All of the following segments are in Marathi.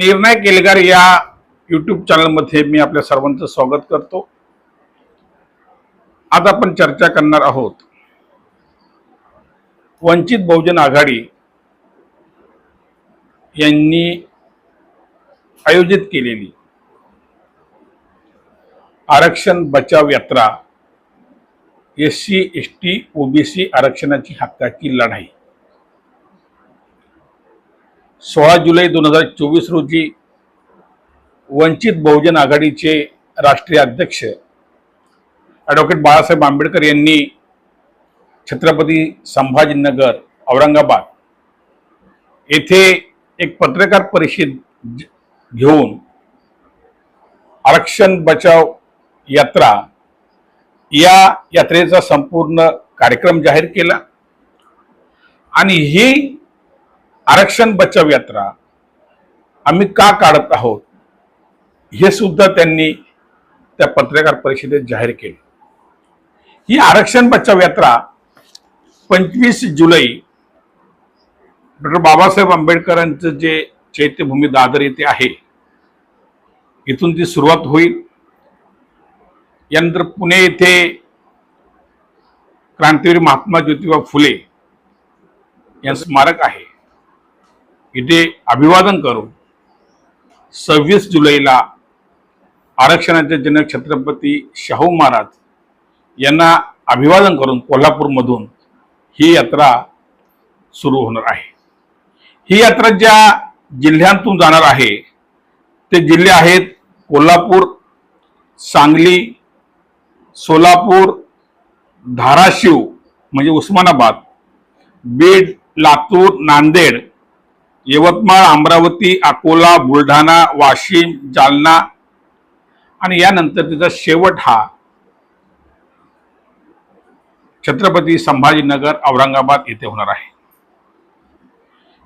निर्णय केलगार या यूट्यूब चॅनलमध्ये मी आपल्या सर्वांचं स्वागत करतो. आज आपण चर्चा करणार आहोत वंचित बहुजन आघाडी यांनी आयोजित केलेली आरक्षण बचाव यात्रा S C S T OBC आरक्षणाची हक्काची लढाई. सोळा जुलै दोन हजार चोवीस रोजी वंचित बहुजन आघाडीचे राष्ट्रीय अध्यक्ष ॲडव्होकेट बाळासाहेब आंबेडकर यांनी छत्रपती संभाजीनगर औरंगाबाद येथे एक पत्रकार परिषद घेऊन आरक्षण बचाव यात्रा या यात्रेचा संपूर्ण कार्यक्रम जाहीर केला. आणि ही आरक्षण बचाव यात्रा आम्ही का काढत आहोत? हे सुद्धा त्यांनी त्या पत्रकार परिषदेत जाहीर केले. ही आरक्षण बचाव यात्रा पंचवीस जुलै डॉक्टर बाबासाहेब आंबेडकरांचं जे चैत्यभूमी दादर येथे आहे इथून ती सुरुवात होईल. यानंतर पुणे येथे क्रांतीवीर महात्मा ज्योतिबा फुले यांचं स्मारक आहे. इथे अभिवादन करून सव्वीस जुलैला आरक्षणाचे जनक छत्रपती शाहू महाराज यांना अभिवादन करून कोल्हापूरमधून ही यात्रा सुरू होणार आहे. ही यात्रा ज्या जिल्ह्यांतून जाणार आहे ते जिल्हे आहेत कोल्हापूर सांगली सोलापूर धाराशिव म्हणजे उस्मानाबाद बीड लातूर नांदेड यवतमाळ अमरावती अकोला बुलढाणा वाशिम जालना आणि यानंतर तिचा शेवट हा छत्रपती संभाजीनगर औरंगाबाद येथे होणार आहे.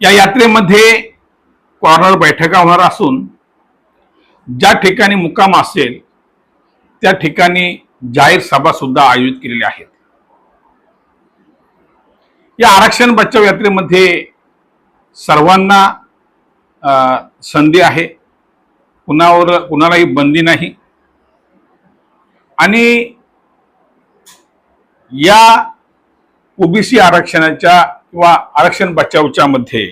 या यात्रेमध्ये कॉर्नर बैठका होणार असून ज्या ठिकाणी मुक्काम असेल त्या ठिकाणी जाहीर सभा सुद्धा आयोजित केलेल्या आहेत. या आरक्षण बचाव यात्रेमध्ये सर्वांना संधी आहे. कुणावर कुणालाही बंदी नाही. आणि या ओबीसी आरक्षणाच्या किंवा आरक्षण बचावच्या मध्ये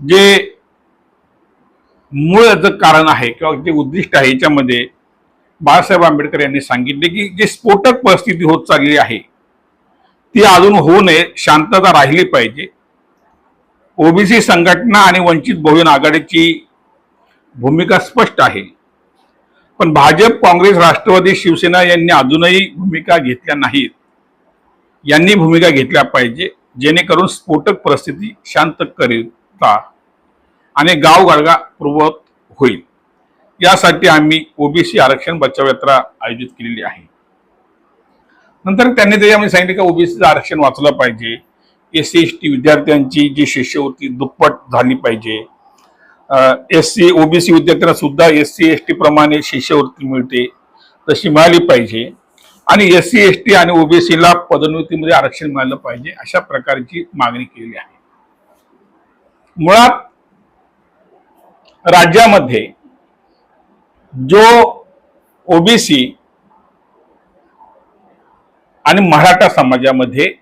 जे मूळ जे कारण आहे किंवा जे उद्दिष्ट आहे याच्यामध्ये बाळासाहेब आंबेडकर यांनी सांगितले की जे स्फोटक परिस्थिती होत चालली आहे ती अजून होऊ नये शांतता राहिली पाहिजे. ओबीसी संघटना आणि वंचित बहुजन आघाडीची भूमिका स्पष्ट आहे. पण भाजप काँग्रेस राष्ट्रवादी शिवसेना यांनी अजूनही भूमिका घेतल्या नाहीत. यांनी भूमिका घेतल्या पाहिजे जेणेकरून स्फोटक परिस्थिती शांत करिता आणि गाव गाडगा पूर्वत होईल. यासाठी आम्ही ओबीसी आरक्षण बचाव यात्रा आयोजित केलेली आहे. नंतर त्यांनी त्याच्यामध्ये सांगितले की ओबीसीचं आरक्षण वाचलं पाहिजे. एस सी एस टी विद्यार्थ्यांची जी शिष्यवृत्ती दुप्पट झाली पाहिजे. एस सी ओबीसी विद्यार्थ्यांना सुद्धा एस सी एस टी प्रमाणे शिष्यवृत्ती मिळते तशी मिळाली पाहिजे. आणि एस सी एस टी आणि ओबीसीला पदोन्नतीमध्ये आरक्षण मिळालं पाहिजे अशा प्रकारची मागणी केलेली आहे. मुळात राज्यामध्ये जो ओबीसी आणि मराठा समाजामध्ये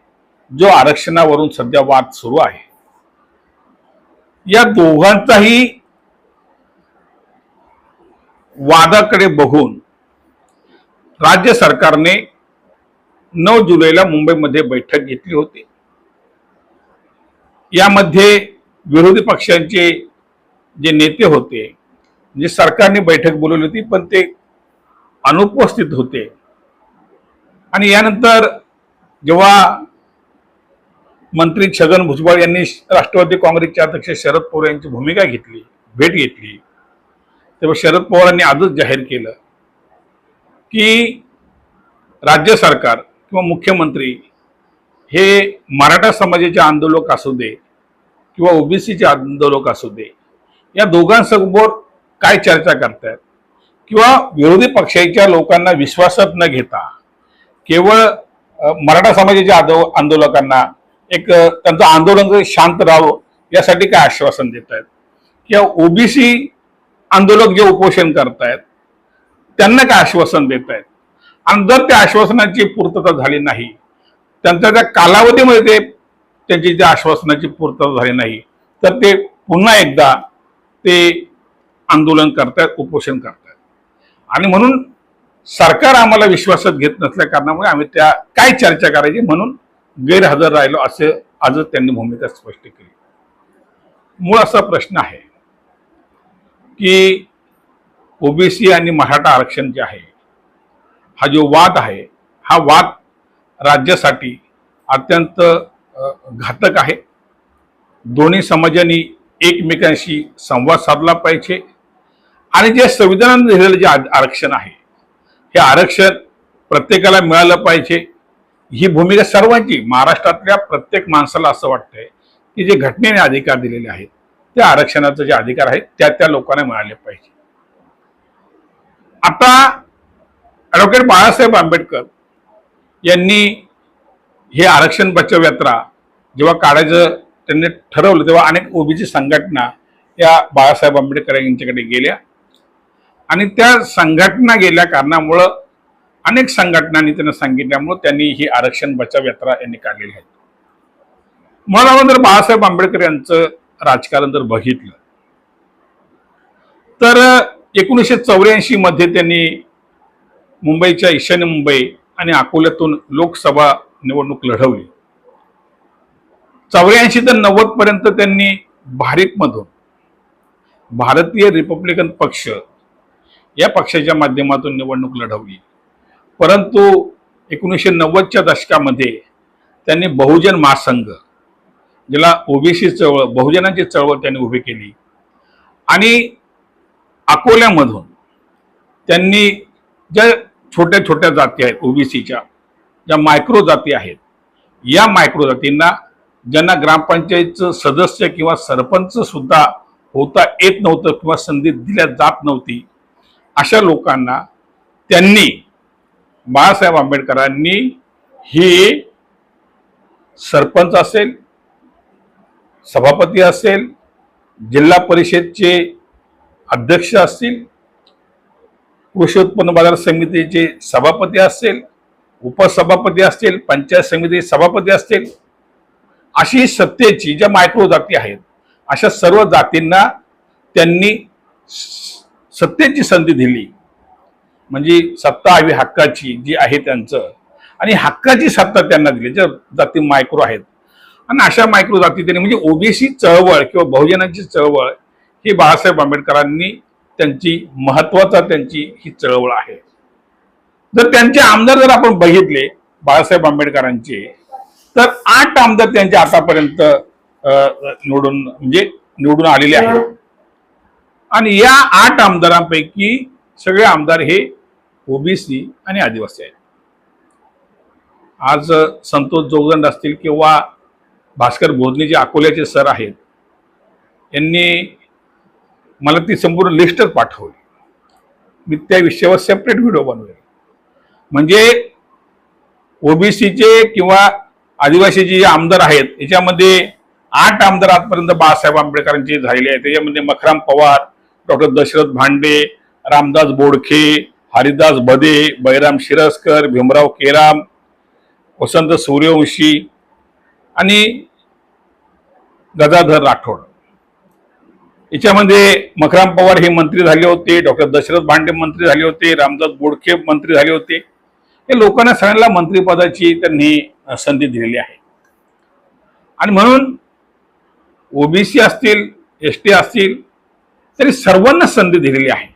जो आरक्षणावरून सध्या वाद सुरू आहे. या दोघांचाही वादाकडे बघून राज्य सरकारने नऊ जुलैला मुंबईमध्ये बैठक घेतली होती. यामध्ये विरोधी पक्षांचे जे नेते होते जे सरकारने बैठक बोलवली होती पण ते अनुपस्थित होते. आणि यानंतर जेव्हा मंत्री छगन भुजबळ यांनी राष्ट्रवादी काँग्रेसचे अध्यक्ष शरद पवार यांची भूमिका घेतली भेट घेतली. तेव्हा शरद पवारांनी आजच जाहीर केलं की राज्य सरकार किंवा मुख्यमंत्री हे मराठा समाजाचे आंदोलक असू दे किंवा ओबीसीचे आंदोलक असू दे या दोघांसमोर काय चर्चा करतायत? किंवा विरोधी पक्षाच्या लोकांना विश्वासात न घेता केवळ मराठा समाजाच्या आदो आंदोलकांना एक त्यांचं आंदोलन शांत राहावं यासाठी काय आश्वासन देत आहेत किंवा ओबीसी आंदोलक जे उपोषण करतायत त्यांना काय आश्वासन देत आहेत आणि जर त्या आश्वासनाची पूर्तता झाली नाही त्यांच्या त्या कालावधीमध्ये ते त्यांची त्या आश्वासनाची पूर्तता झाली नाही तर ते पुन्हा एकदा ते आंदोलन करतायत उपोषण करतायत. आणि म्हणून सरकार आम्हाला विश्वासात घेत नसल्या कारणामुळे आम्ही त्या काय चर्चा करायची म्हणून गैरहजर राहिलो असे आजच त्यांनी भूमिका स्पष्ट केली. मूळ असा प्रश्न आहे की ओबीसी आणि मराठा आरक्षण जे आहे हा जो वाद आहे हा वाद राज्यासाठी अत्यंत घातक आहे. दोन्ही समाजांनी एकमेकांशी संवाद साधला पाहिजे. आणि जे संविधानाने दिलेलं जे आरक्षण आहे हे आरक्षण प्रत्येकाला मिळालं पाहिजे. ही भूमिका सर्वांची महाराष्ट्रातल्या प्रत्येक माणसाला असं वाटतंय की जे घटनेने अधिकार दिलेले आहेत त्या आरक्षणाचे जे अधिकार आहेत त्या त्या लोकांना मिळाले पाहिजे. आता ॲडव्होकेट बाळासाहेब आंबेडकर यांनी हे आरक्षण बचाव यात्रा जेव्हा काढायचं त्यांनी ठरवलं तेव्हा अनेक ओबीसी संघटना या बाळासाहेब आंबेडकर यांच्याकडे गेल्या. आणि त्या संघटना गेल्या कारणामुळं अनेक संघटनांनी त्यांना सांगितल्यामुळं त्यांनी ही आरक्षण बचाव यात्रा यांनी काढलेली आहे. मला जर बाळासाहेब आंबेडकर यांचं राजकारण जर बघितलं तर एकोणीसशे चौऱ्याऐंशी मध्ये त्यांनी मुंबईच्या ईशान्य मुंबई आणि अकोल्यातून लोकसभा निवडणूक लढवली. चौऱ्याऐंशी ते नव्वद पर्यंत त्यांनी भारिपमधून भारतीय रिपब्लिकन पक्ष या पक्षाच्या माध्यमातून निवडणूक लढवली. परंतु एकोणीसशे नव्वदच्या दशकामध्ये त्यांनी बहुजन महासंघ ज्याला ओबीसी चळवळ बहुजनांची चळवळ त्यांनी उभी केली आणि अकोल्यामधून त्यांनी ज्या छोट्या छोट्या जाती आहेत ओबीसीच्या ज्या मायक्रो जाती आहेत या मायक्रो जातींना ज्यांना ग्रामपंचायतचं सदस्य किंवा सरपंच सुद्धा होता येत नव्हतं किंवा संधी दिल्या जात नव्हती अशा लोकांना त्यांनी बाळासाहेब आंबेडकरांनी हे सरपंच असेल सभापती असेल जिल्हा परिषदचे अध्यक्ष असतील कृषी उत्पन्न बाजार समितीचे सभापती असतील उपसभापती असतील पंचायत समिती सभापती असतील अशी सत्तेची ज्या मायक्रो जाती आहेत अशा सर्व जातींना त्यांनी सत्तेची संधी दिली. म्हणजे सत्ता हवी हक्काची जी आहे त्यांचं. आणि हक्काची सत्ता त्यांना दिली ज्या जाती मायक्रो आहेत. आणि अशा मायक्रो जाती त्यांनी म्हणजे ओबीसी चळवळ किंवा बहुजनांची चळवळ ही बाळासाहेब आंबेडकरांनी त्यांची महत्त्वाचा त्यांची ही चळवळ आहे. जर त्यांचे आमदार जर आपण बघितले बाळासाहेब आंबेडकरांचे तर आठ आमदार त्यांचे आतापर्यंत निवडून म्हणजे निवडून आलेले आहेत. आणि या आठ आमदारांपैकी सगळे आमदार हे ओबीसी आणि आदिवासी आहेत. आज संतोष जोगदंड असतील किंवा भास्कर भोजने जे अकोल्याचे सर आहेत यांनी मला ती संपूर्ण लिस्टच पाठवली. मी त्या विषयावर सेपरेट व्हिडिओ बनवेल. म्हणजे ओबीसीचे किंवा आदिवासीचे जे आमदार आहेत याच्यामध्ये आठ आमदार आजपर्यंत बाळासाहेब आंबेडकरांचे झालेले आहेत. त्याच्यामध्ये मखराम पवार डॉक्टर दशरथ भांडे रामदास बोडखे हरिदास बदे बैराम शिरस्कर भीमराव केराम वसंत सूर्यवंशी आणि गदाधर राठोड. याच्यामध्ये मखराम पवार हे मंत्री झाले होते डॉक्टर दशरथ भांडे मंत्री झाले होते रामदास बोडखे मंत्री झाले होते. हे लोकांना सगळ्यांना मंत्रिपदाची त्यांनी संधी दिलेली आहे. आणि म्हणून ओबीसी असतील एस टी असतील तरी सर्वांना संधी दिलेली आहे.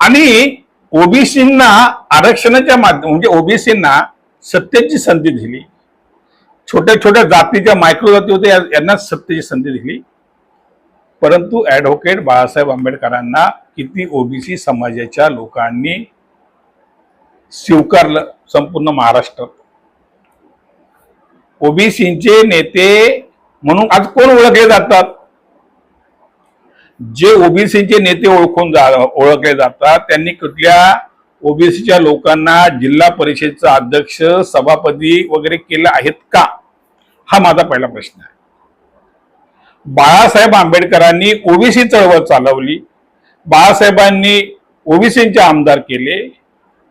आणि ओबीसींना आरक्षणाच्या माध्यम म्हणजे ओबीसींना सत्तेची संधी दिली. छोट्या छोट्या जातीच्या मायक्रो जाती होत्या यांना सत्तेची संधी दिली. परंतु ॲडव्होकेट बाळासाहेब आंबेडकरांना किती ओबीसी समाजाच्या लोकांनी स्वीकारलं संपूर्ण महाराष्ट्रात. ओबीसीचे नेते म्हणून आज कोण ओळखले जातात? जे ओबीसीचे नेते ओळखून जा ओळखले जातात त्यांनी कुठल्या ओबीसीच्या लोकांना जिल्हा परिषदचा अध्यक्ष सभापती वगैरे केलं आहेत का? हा माझा पहिला प्रश्न आहे. बाळासाहेब आंबेडकरांनी ओबीसी चळवळ चालवली. बाळासाहेबांनी ओबीसींचे आमदार केले.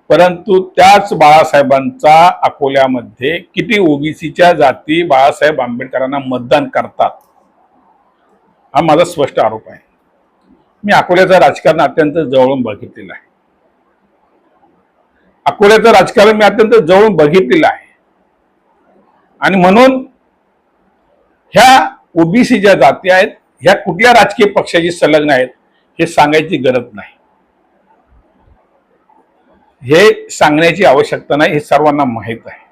परंतु त्याच बाळासाहेबांचा अकोल्यामध्ये किती ओबीसीच्या जाती बाळासाहेब आंबेडकरांना मतदान करतात? हा माझा स्पष्ट आरोप आहे. मी अकोल्याचं राजकारण अत्यंत जवळून बघितलेलं आहे. अकोल्याचं राजकारण मी अत्यंत जवळून बघितलेलं आहे. आणि म्हणून ह्या ओबीसी ज्या जाती आहेत ह्या कुठल्या राजकीय पक्षाशी संलग्न आहेत हे सांगायची गरज नाही. हे सांगण्याची आवश्यकता नाही हे सर्वांना माहीत आहे.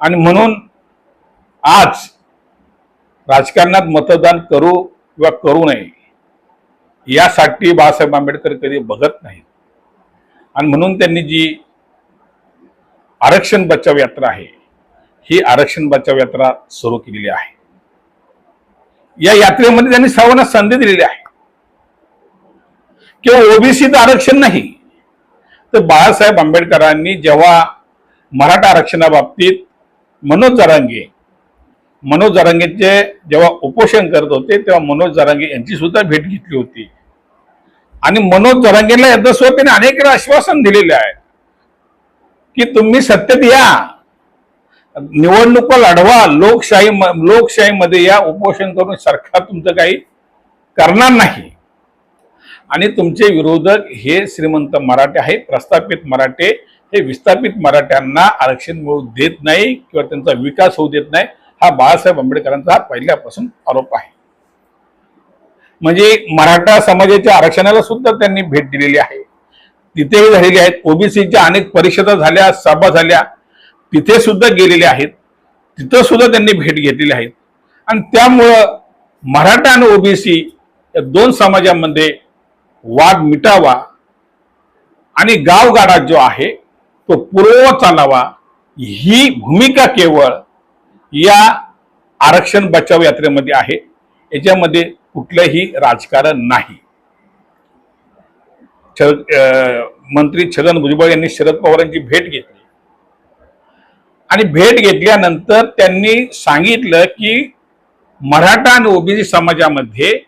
आणि म्हणून आज राजकारणात मतदान करू किंवा करू नये यासाठी बाळासाहेब आंबेडकर कधी बघत नाहीत आणि म्हणून त्यांनी जी आरक्षण बचाव यात्रा आहे ही आरक्षण बचाव यात्रा सुरू केलेली आहे. या यात्रेमध्ये त्यांनी सर्वांना संधी दिलेली आहे. किंवा ओबीसीचं आरक्षण नाही तर बाळासाहेब आंबेडकरांनी जेव्हा मराठा आरक्षणाबाबतीत मनोज जरांगे मनोज जरांगेचे जेव्हा उपोषण करत होते तेव्हा मनोज जरांगे यांची सुद्धा भेट घेतली होती. आणि मनोज जरांगेला याच्यासोबत त्यांनी अनेक वेळा आश्वासन दिलेले आहे की तुम्ही सत्तेत या. निवडणुका लढवा लोकशाही लोकशाहीमध्ये या उपोषण करून सरकार तुमचं काही करणार नाही. आणि तुमचे विरोधक हे श्रीमंत मराठे आहे प्रस्थापित मराठे. हे विस्थापित मराठ्यांना आरक्षण मिळू देत नाही किंवा त्यांचा विकास होऊ देत नाही. हा बाळासाहेब आंबेडकरांचा हा पहिल्यापासून आरोप आहे. म्हणजे मराठा समाजाच्या आरक्षणाला सुद्धा त्यांनी भेट दिलेली आहे. तिथेही झालेली आहेत. ओबीसीच्या अनेक परिषदा झाल्या सभा झाल्या. तिथे सुद्धा गेलेले आहेत. तिथं सुद्धा त्यांनी भेट घेतलेली आहेत आणि त्यामुळं मराठा आणि ओबीसी या दोन समाजामध्ये वाद मिटावा आणि गावगाडा जो आहे तो पूर्व चालावा ही भूमिका केवळ या आरक्षण बचाव यात्रेमध्ये आहे. याच्यामध्ये कुठलंही राजकारण नाही. छ- अं, मंत्री छगन भुजबळ यांनी शरद पवारांची भेट घेतली. आणि भेट घेतल्यानंतर त्यांनी सांगितलं की मराठा आणि ओबीसी समाजामध्ये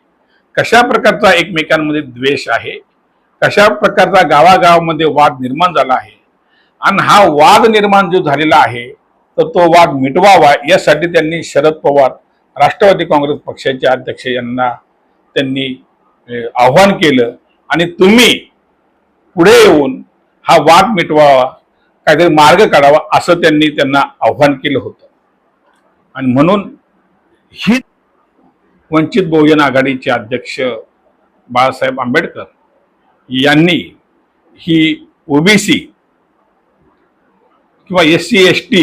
कशा प्रकारचा एकमेकांमध्ये द्वेष आहे कशा प्रकारचा गावागावामध्ये वाद निर्माण झाला आहे. आणि हा वाद निर्माण जो झालेला आहे तर तो वाद मिटवावा यासाठी त्यांनी शरद पवार राष्ट्रवादी काँग्रेस पक्षाचे अध्यक्ष यांना त्यांनी आव्हान केलं. आणि तुम्ही पुढे येऊन हा वाद मिटवावा काहीतरी मार्ग काढावा असं त्यांनी त्यांना आव्हान केलं होतं. आणि म्हणून ही वंचित बहुजन आघाडीचे अध्यक्ष बाळासाहेब आंबेडकर यांनी ही ओबीसी किंवा एस सी एस टी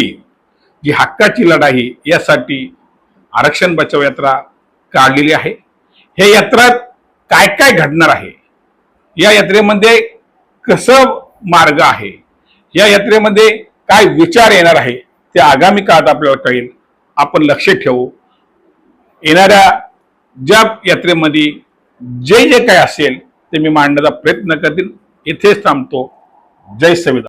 जी हक्काची लढाई यासाठी आरक्षण बचाव यात्रा काढलेली आहे. हे यात्रात काय काय घडणार आहे? या यात्रेमध्ये कसं मार्ग आहे? या यात्रेमध्ये काय विचार येणार आहे? ते आगामी काळात आपल्याला कळेल. आपण लक्ष ठेवू. येणाऱ्या ज्या यात्रेमध्ये जे जे काय असेल ते मी मांडण्याचा प्रयत्न करतील. इथेच थांबतो. जय संविधान.